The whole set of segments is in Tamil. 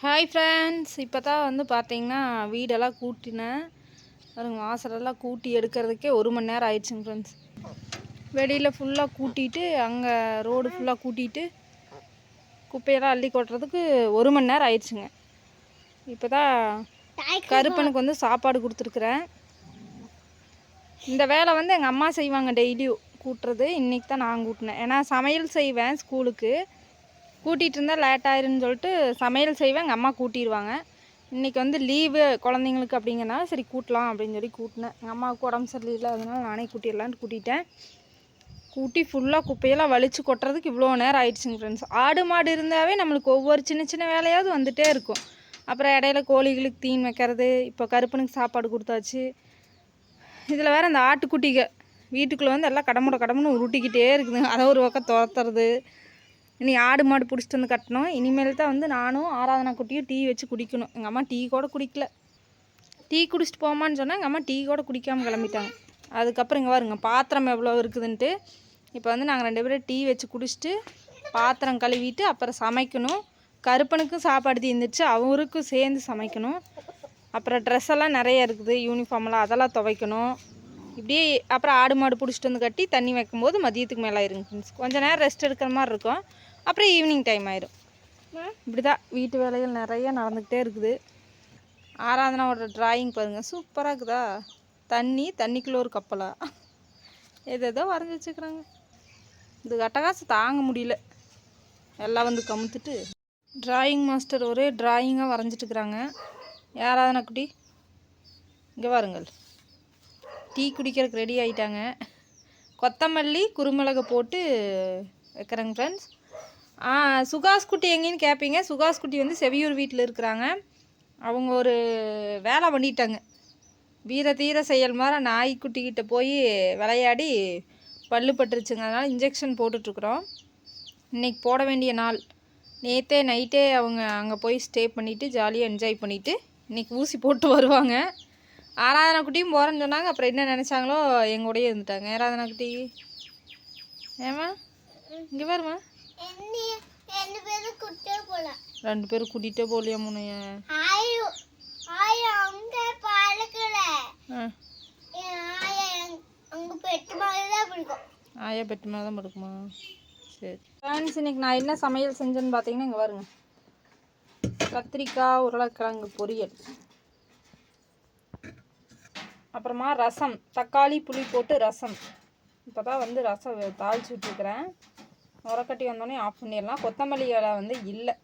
ஹாய் ஃப்ரெண்ட்ஸ் இப்போ தான் வந்து பார்த்தீங்கன்னா வீடெல்லாம் கூட்டினேன். பாருங்க வாசலெல்லாம் கூட்டி எடுக்கிறதுக்கே ஒரு மணி நேரம் ஆயிடுச்சுங்க ஃப்ரெண்ட்ஸ் வெளியில் ஃபுல்லாக கூட்டிட்டு அங்கே ரோடு ஃபுல்லாக கூட்டிட்டு குப்பையெல்லாம் அள்ளி கொட்டுறதுக்கு ஒரு மணி நேரம் ஆயிடுச்சுங்க. இப்போ தான் கருப்பனுக்கு வந்து சாப்பாடு கொடுத்துருக்குறேன். இந்த வேலை வந்து எங்கள் அம்மா செய்வாங்க டெய்லியும். கூட்டுறது. இன்றைக்கி தான் நான் கூட்டினேன். ஏன்னா சமையல் செய்வேன் ஸ்கூலுக்கு. கூட்டிகிட்டு இருந்தால் லேட் ஆயிருன்னு சொல்லிட்டு சமையல் செய்வேன் எங்கள் அம்மா கூட்டிடுவாங்க இன்றைக்கி வந்து லீவு குழந்தைங்களுக்கு அப்படிங்கிறனால சரி கூட்டலாம் அப்படின்னு சொல்லி கூட்டினேன். எங்கள் அம்மாவுக்கு உடம்பு சரியில்லை அதனால நானே கூட்டிடலான்ட்டு கூட்டிட்டேன். கூட்டி ஃபுல்லாக குப்பையெல்லாம் வலிச்சு கொட்டுறதுக்கு இவ்வளோ நேரம் ஆயிடுச்சுங்க ஃப்ரெண்ட்ஸ் ஆடு மாடு இருந்தாவே நம்மளுக்கு ஒவ்வொரு சின்ன சின்ன வேலையாவது வந்துகிட்டே இருக்கும். அப்புறம் இடையில கோழிகளுக்கு தீன் வைக்கிறது இப்போ கருப்பனுக்கு சாப்பாடு கொடுத்தாச்சு. இதில் வேறு அந்த ஆட்டுக்குட்டிக வீட்டுக்குள்ளே வந்து எல்லாம் கடமுட கடமுன்னு உருட்டிக்கிட்டே இருக்குதுங்க அதை ஒரு பக்கம் துரத்துறது. இனி ஆடு மாடு பிடிச்சிட்டு வந்து கட்டணும். இனிமேல் தான் வந்து நானும் ஆராதனா குட்டியும் டீ வச்சு குடிக்கணும். எங்கள் அம்மா டீ கூட குடிக்கல. டீ குடிச்சிட்டு போமான்னு சொன்னால் எங்கள் அம்மா டீ கூட குடிக்காமல் கிளம்பிட்டாங்க. அதுக்கப்புறம் இங்கே வருங்க பாத்திரம் எவ்வளோ இருக்குதுன்ட்டு. இப்போ வந்து நாங்கள் ரெண்டு பேரும் டீ வச்சு குடிச்சிட்டு பாத்திரம் கழுவிட்டு அப்புறம் சமைக்கணும். கருப்பனுக்கும் சாப்பாடு தீர்ந்துச்சு அவருக்கும் சேர்ந்து சமைக்கணும். அப்புறம் ட்ரெஸ் எல்லாம் நிறைய இருக்குது யூனிஃபார்ம்லாம் அதெல்லாம் துவைக்கணும். இப்படியே அப்புறம் ஆடு மாடு பிடிச்சிட்டு வந்து கட்டி தண்ணி வைக்கும்போது மதியத்துக்கு மேலே ஆயிருங்க ஃப்ரெண்ட்ஸ் கொஞ்சம் நேரம் ரெஸ்ட் எடுக்கிற மாதிரி இருக்கும். அப்புறம் ஈவினிங் டைம் ஆயிரும். இப்படி தான் வீட்டு வேலைகள் நிறைய நடந்துக்கிட்டே இருக்குது. ஆராதனாவோட டிராயிங் பாருங்கள் சூப்பராக இருக்குதா? தண்ணி தண்ணிக்குள்ளே ஒரு கப்பலா? எதோ வரைஞ்சி வச்சுக்கிறாங்க இது கட்டகாசு தாங்க முடியல. எல்லாம் வந்து கமுத்துட்டு. டிராயிங் மாஸ்டர் ஒரே டிராயிங்காக வரைஞ்சிட்டுருக்குறாங்க யாராதனா குட்டி? இங்கே வாருங்கள் டீ குடிக்கிறதுக்கு ரெடி ஆகிட்டாங்க கொத்தமல்லி குருமிளகு போட்டு வைக்கிறேங்க ஃப்ரெண்ட்ஸ் சுகாஸ் குட்டி எங்கேன்னு கேட்பீங்க சுகாஸ் குட்டி வந்து செவியூர் வீட்டில் இருக்கிறாங்க. அவங்க ஒரு வேலை பண்ணிட்டாங்க. வீர தீர செயல் மாதிரி நாய்க்குட்டிக்கிட்ட போய் விளையாடி பல்லு பட்டுருச்சுங்க. அதனால் இன்ஜெக்ஷன் போட்டுட்ருக்குறோம். இன்றைக்கி போட வேண்டிய நாள். நேற்றே நைட்டே அவங்க அங்கே போய் ஸ்டே பண்ணிவிட்டு ஜாலியாக என்ஜாய் பண்ணிவிட்டு இன்றைக்கி ஊசி போட்டு வருவாங்க. ஆராதனா குட்டியும் போகிறேன்னு சொன்னாங்க. அப்புறம் என்ன நினச்சாங்களோ எங்கள் கூடயே இருந்துட்டாங்க ஆராதனா குட்டி ஏமா இங்கே பேரும் ரெண்டு பேரும் கூட்டிகிட்டே போகலையா முனைய? ஆயு பெட்டு மேலே தான் படுக்குமா. சரி. ஃப்ரெண்ட்ஸ் இன்னைக்கு நான் என்ன சமையல் செஞ்சேன்னு பார்த்தீங்கன்னா இங்கே வருங்க கத்திரிக்காய் உருளைக்கிழங்கு பொரியல். அப்புறமா ரசம் தக்காளி புளி போட்டு ரசம். இப்போ தான் வந்து ரசம் தாளிச்சு விட்டுருக்குறேன். உரக்கட்டி வந்தோடனே ஆஃப் பண்ணிடலாம். கொத்தமல்லி இலை வந்து இல்லை.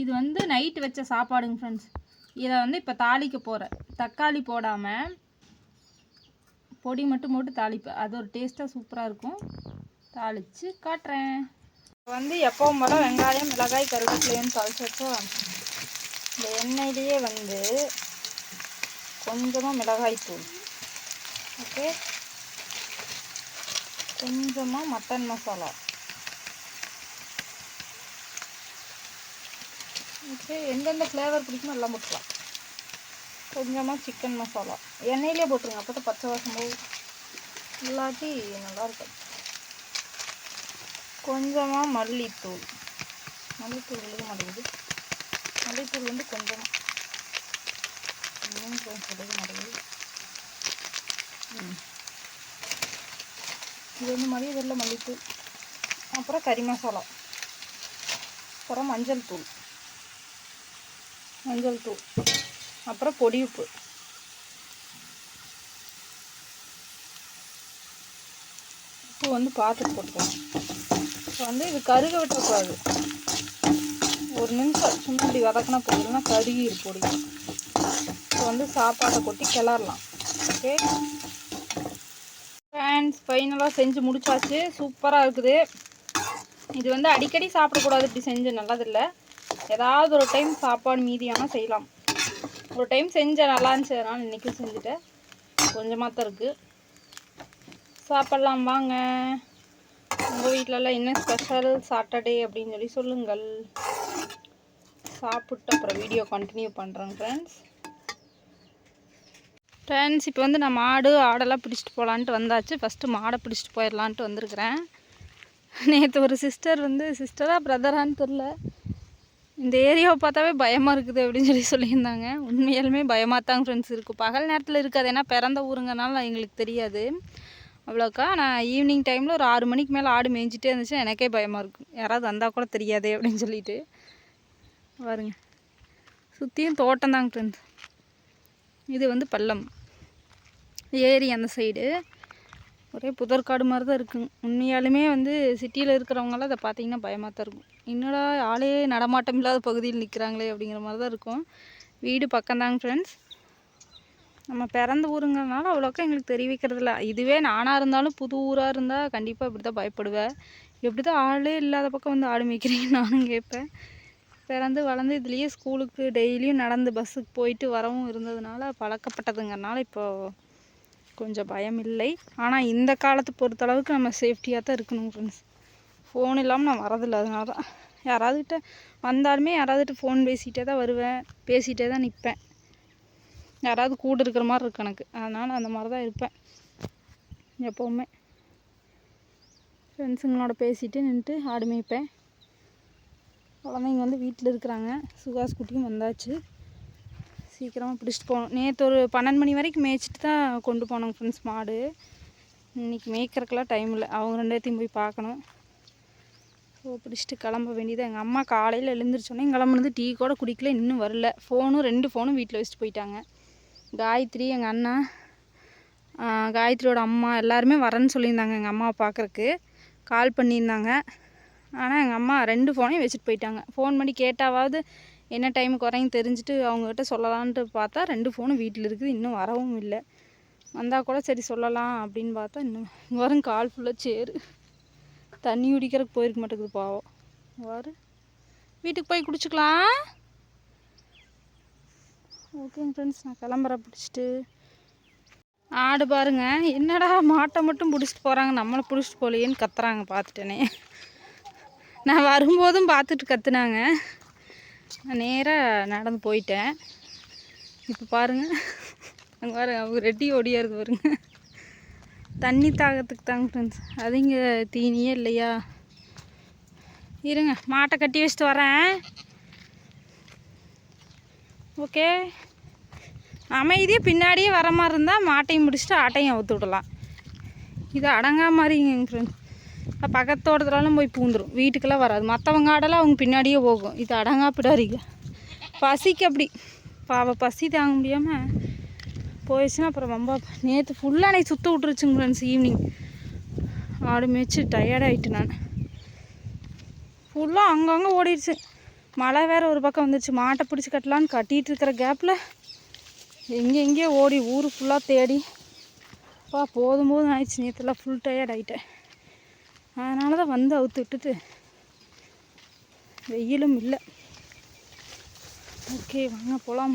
இது வந்து நைட்டு வச்ச சாப்பாடுங்க ஃப்ரெண்ட்ஸ் இதை வந்து இப்போ தாளிக்க போகிறேன் தக்காளி போடாமல் பொடி மட்டும் போட்டு தாளிப்பேன். அது ஒரு டேஸ்ட்டாக சூப்பராக இருக்கும். தாளித்து காட்டுறேன். இப்போ வந்து எப்பவும் போல வெங்காயம் மிளகாய் கருவேப்பிலையும் தாளிச்சு வச்சோம். இந்த எண்ணெயிலேயே வந்து கொஞ்சமாக மிளகாய் தூள். ஓகே கொஞ்சமாக மட்டன் மசாலா. ஓகே எந்தெந்த ஃப்ளேவர் பிடிக்குமோ எல்லாம் போட்டுக்கலாம். கொஞ்சமாக சிக்கன் மசாலா. எண்ணெயிலே போட்டுருங்க. அப்போ தான் பச்சை வாசம் போகும். இல்லாட்டி நல்லா இருக்கும். கொஞ்சமாக மல்லித்தூள். மல்லித்தூள் விழுக மாட்டேங்குது. மல்லித்தூள் வந்து கொஞ்சமாக இன்னும் கொஞ்சம் விழுக மாட்டேங்குது இது வந்து மதிய வெள்ளை மல்லித்தூள். அப்புறம் கறி மசாலா. அப்புறம் மஞ்சள் தூள். மஞ்சள் தூள். அப்புறம் பொடி உப்பு. உப்பு வந்து பார்த்துட்டு போட்டுக்கலாம் இப்போ வந்து இது கருக விட்டக்கூடாது. ஒரு நிமிஷம் சும்மா இப்படி வதக்கினா போதும். இல்லைன்னா கருகி பொடி இப்போ வந்து சாப்பாடை கொட்டி கிளறலாம். ஓகே ஃபேன்ஸ் ஃபைனலாக செஞ்சு முடிச்சாச்சு. சூப்பராக இருக்குது. இது வந்து அடிக்கடி சாப்பிடக்கூடாது. இப்படி செஞ்சு நல்லதில்லை. ஏதாவது ஒரு டைம் சாப்பாடு மீதியானால் செய்யலாம். ஒரு டைம் செஞ்சேன் நல்லா இருந்துச்சு. அதனால் இன்றைக்கும் செஞ்சுட்டேன். கொஞ்சமாக தான் இருக்குது சாப்பிட்லாம் வாங்க. உங்கள் வீட்டிலலாம் என்ன ஸ்பெஷல் சாட்டர்டே அப்படின்னு சொல்லி சொல்லுங்கள். சாப்பிட்டு அப்புறம் வீடியோ கண்டினியூ பண்ணுறேன் ஃப்ரெண்ட்ஸ் ஃப்ரெண்ட்ஸ் இப்போ வந்து நான் மாடு ஆடெல்லாம் பிடிச்சிட்டு போகலான்ட்டு வந்தாச்சு. ஃபஸ்ட்டு மாடை பிடிச்சிட்டு போயிடலான்ட்டு வந்திருக்கிறேன். நேற்று ஒரு சிஸ்டர் வந்து சிஸ்டரா பிரதரான்னு தெரில இந்த ஏரியாவை பார்த்தாவே பயமாக இருக்குது அப்படின்னு சொல்லி சொல்லியிருந்தாங்க. உண்மையாலுமே பயமாக தான் ஃப்ரெண்ட்ஸ் இருக்கும் பகல் நேரத்தில் இருக்காது. ஏன்னா பிறந்த ஊருங்கனால எங்களுக்கு தெரியாது. அவ்வளோக்கா நான் ஈவினிங் டைமில் ஒரு ஆறு மணிக்கு மேலே ஆடு மேய்ஞ்சிட்டே இருந்துச்சு எனக்கே பயமாக இருக்கும். யாராவது வந்தால் கூட தெரியாதே அப்படின்னு சொல்லிட்டு. பாருங்க. சுற்றியும் தோட்டம் தாங்க ஃப்ரெண்ட்ஸ் இது வந்து பள்ளம். ஏரி அந்த சைடு. ஒரே புதற்காடு மாதிரி தான் இருக்குங்க உண்மையாலுமே வந்து சிட்டியில் இருக்கிறவங்களாம் அதை பார்த்தீங்கன்னா பயமாக தான் இருக்கும். என்னடா ஆளே நடமாட்டம் இல்லாத பகுதியில் நிற்கிறாங்களே அப்படிங்கிற மாதிரி தான் இருக்கும். வீடு பக்கம்தாங்க ஃப்ரெண்ட்ஸ் நம்ம பிறந்த ஊருங்கிறனால அவ்வளோக்கா எங்களுக்கு தெரிவிக்கிறதில்ல. இதுவே நானாக இருந்தாலும் புது ஊராக இருந்தால் கண்டிப்பாக இப்படி தான் பயப்படுவேன். எப்படி தான் ஆளே இல்லாத பக்கம் வந்து ஆடு மேய்க்கிறீங்கன்னு நானும் கேட்பேன். பிறந்து வளர்ந்து இதுலேயே ஸ்கூலுக்கு டெய்லியும் நடந்து பஸ்ஸுக்கு போயிட்டு வரவும் இருந்ததுனால பழக்கப்பட்டதுங்கிறனால இப்போ கொஞ்சம் பயம் இல்லை. ஆனால் இந்த காலத்தை பொறுத்தளவுக்கு நம்ம சேஃப்டியாக தான் இருக்கணும் ஃப்ரெண்ட்ஸ் ஃபோன் இல்லாமல் நான் வரதில்லை அதனால தான். யாராவதுகிட்ட வந்தாலுமே யாராவதுகிட்ட ஃபோன் பேசிகிட்டே தான் வருவேன் பேசிகிட்டே தான் நிற்பேன். யாராவது கூட இருக்கிற மாதிரி இருக்கு எனக்கு. அதனால் அந்த மாதிரி தான் இருப்பேன். எப்போவுமே. ஃப்ரெண்ட்ஸுங்களோட பேசிட்டு நின்றுட்டு ஆடு மேய்ப்பேன் குழந்தைங்க வந்து வீட்டில் இருக்கிறாங்க. சுகாஸ் குட்டியும் வந்தாச்சு. சீக்கிரமாக பிடிச்சிட்டு போகணும். நேற்று ஒரு பன்னெண்டு மணி வரைக்கும் மேய்ச்சிட்டு தான் கொண்டு போனோங்க ஃப்ரெண்ட்ஸ் மாடு. இன்றைக்கி மேய்க்கிறதுக்கெலாம் டைம் இல்லை. அவங்க ரெண்டத்தையும் போய் பார்க்கணும். ஸோ பிடிச்சிட்டு கிளம்ப வேண்டியது? எங்கள் அம்மா காலையில் எழுந்திரிச்சோன்னே கிளம்புனது டீ கூட குடிக்கல இன்னும் வரல. ஃபோனும் ரெண்டு ஃபோனும் வீட்டில் வச்சுட்டு போயிட்டாங்க. காயத்ரி எங்கள் அண்ணா காயத்ரியோட அம்மா எல்லாருமே வரேன்னு சொல்லியிருந்தாங்க எங்கள் அம்மாவை பார்க்குறக்கு. கால் பண்ணியிருந்தாங்க. ஆனால் எங்கள் அம்மா ரெண்டு ஃபோனையும் வச்சுட்டு போயிட்டாங்க. ஃபோன் பண்ணி கேட்டாவது என்ன டைமுக்கு குறையும் தெரிஞ்சுட்டு அவங்கக்கிட்ட சொல்லலான்ட்டு பார்த்தா ரெண்டு ஃபோனும் வீட்டில் இருக்குது. இன்னும் வரவும் இல்லை. வந்தால் கூட சரி சொல்லலாம் அப்படின்னு பார்த்தா இன்னும் வரும் கால் ஃபுல்லாக சேரு. தண்ணி குடிக்கிறதுக்கு போயிருக்க மாட்டேங்குது பாவம். வாரு. வீட்டுக்கு போய் குடிச்சிக்கலாம். ஓகேங்க ஃப்ரெண்ட்ஸ் நான் கிளம்புற பிடிச்சிட்டு. ஆடு பாருங்க. என்னடா மாட்டை மட்டும் பிடிச்சிட்டு போகிறாங்க நம்மளை பிடிச்சிட்டு போகலையேன்னு கத்துறாங்க. பார்த்துட்டேனே. நான் வரும்போதும் பார்த்துட்டு கத்துனாங்க. நான் நேராக நடந்து போயிட்டேன். இப்போ பாருங்க. அங்கே பாருங்க அவங்க ரெட்டி ஓடியாருது பாருங்க. தண்ணி தாகத்துக்கு தாங்க ஃப்ரெண்ட்ஸ் அது இங்கே தீனியே இல்லையா? இருங்க மாட்டை கட்டி வச்சுட்டு வரேன். ஓகே. அமைதியாக பின்னாடியே வர மாதிரி இருந்தால் மாட்டையும் முடிச்சுட்டு ஆட்டையும் அவுத்து விடலாம். இது அடங்கா மாதிரிங்க ஃப்ரெண்ட்ஸ் பக்கத்து தோட்டத்துலலாம் போய் பூந்துடும் வீட்டுக்கெல்லாம் வராது. மற்றவங்க ஆடெல்லாம் அவங்க பின்னாடியே போகும். இது அடங்கா பிடாரிங்க பசிக்கு அப்படி. பாவ பசி தாங்க முடியாமல் போயிடுச்சுன்னா அப்புறம் ரொம்ப நேற்று ஃபுல்லாக அன்னைக்கு சுற்ற விட்டுருச்சுங்க ஃப்ரெண்ட்ஸ் ஈவினிங் ஆடு மேய்ச்சி டயர்டாகிட்டு நான். ஃபுல்லாக அங்கங்கே ஓடிடுச்சு. மழை வேறு ஒரு பக்கம் வந்துடுச்சு மாட்டை பிடிச்சி கட்டலான்னு கட்டிகிட்டு இருக்கிற கேப்பில் எங்கே எங்கேயோ ஓடி ஊர் ஃபுல்லாக தேடி. அப்பா போதும் போதும் ஆயிடுச்சு. நேற்றுலாம் ஃபுல் டயர்ட் ஆகிட்டேன் அதனால தான் வந்து அவுத்து விட்டுட்டு வெயிலும் இல்லை. ஓகே வாங்க போகலாம்